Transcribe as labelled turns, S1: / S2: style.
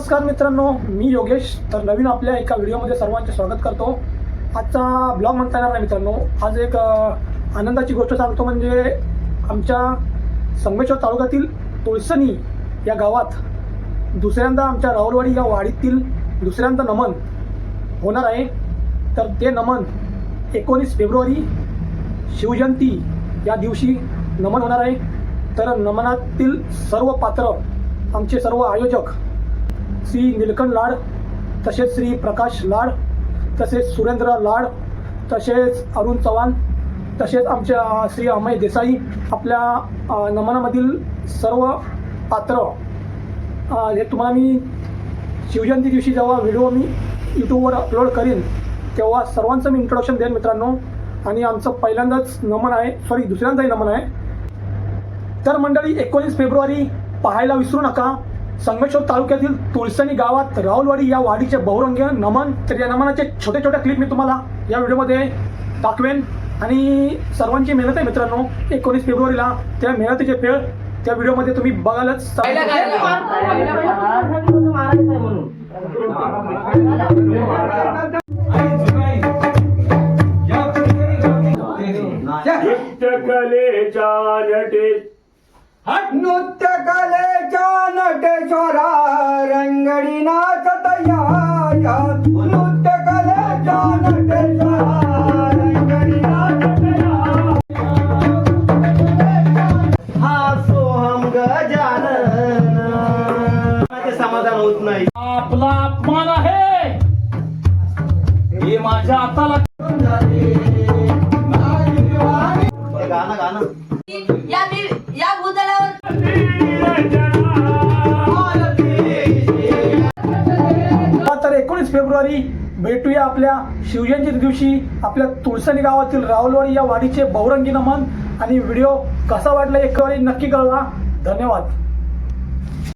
S1: नमस्कार मित्रांनो मी योगेश. तर नवीन आपल्या एका व्हिडिओमध्ये सर्वांचे स्वागत करतो. आजचा ब्लॉग म्हणता येणार नाही मित्रांनो. आज एक आनंदाची गोष्ट सांगतो म्हणजे आमच्या संगमेश्वर तालुक्यातील तुळसणी या गावात दुसऱ्यांदा आमच्या राहुलवाडी या वाडीतील दुसऱ्यांदा नमन होणार आहे. तर ते नमन एकोणीस फेब्रुवारी शिवजयंती या दिवशी नमन होणार आहे. तर नमनातील सर्व पात्र आमचे सर्व आयोजक श्री निलकंठ लाड तसेच श्री प्रकाश लाड तसेच सुरेंद्र लाड तसेच अरुण चव्हाण तसेच आमच्या श्री अमय देसाई आपल्या नमनामधील सर्व पात्र. हे तुम्हाला मी शिवजयंती दिवशी जेव्हा व्हिडिओ मी यूट्यूबवर अपलोड करीन तेव्हा सर्वांचं मी इंट्रोडक्शन देईन मित्रांनो. आणि आमचं पहिल्यांदाच नमन आहे सॉरी दुसऱ्यांदाही नमन आहे. तर मंडळी एकोणीस फेब्रुवारी पाहायला विसरू नका. संगमेश्वर तालुक्यातील तुळसणी गावात राहुलवाडी या वाडीचे बहुरंगी नमन. तर या नमनाचे छोटे छोटे क्लिप मी तुम्हाला या व्हिडिओमध्ये दाखवेन. आणि सर्वांची मेहनत आहे मित्रांनो. एकोणीस फेब्रुवारीला त्या मेहनतीचे फेळ त्या व्हिडिओमध्ये तुम्ही बघायलाच
S2: नृत्यकलेच्या नटे.
S3: नृत्य कलेच्या नटेश्वरा रंगडी नाचत या. नृत्य कलेच्या नटेश्वरा. हा समाधान होत नाही
S2: आपला अपमान आहे हे माझ्या हाताला
S3: गाणं गाणं
S1: फेब्रुवारी भेटूया आपल्या शिवजयंती दिवशी आपल्या तुळसणी गावातील राहुलवाडी या वाडीचे बहुरंगी नमन आणि व्हिडिओ कसा वाटला एक नक्की कळवा. धन्यवाद.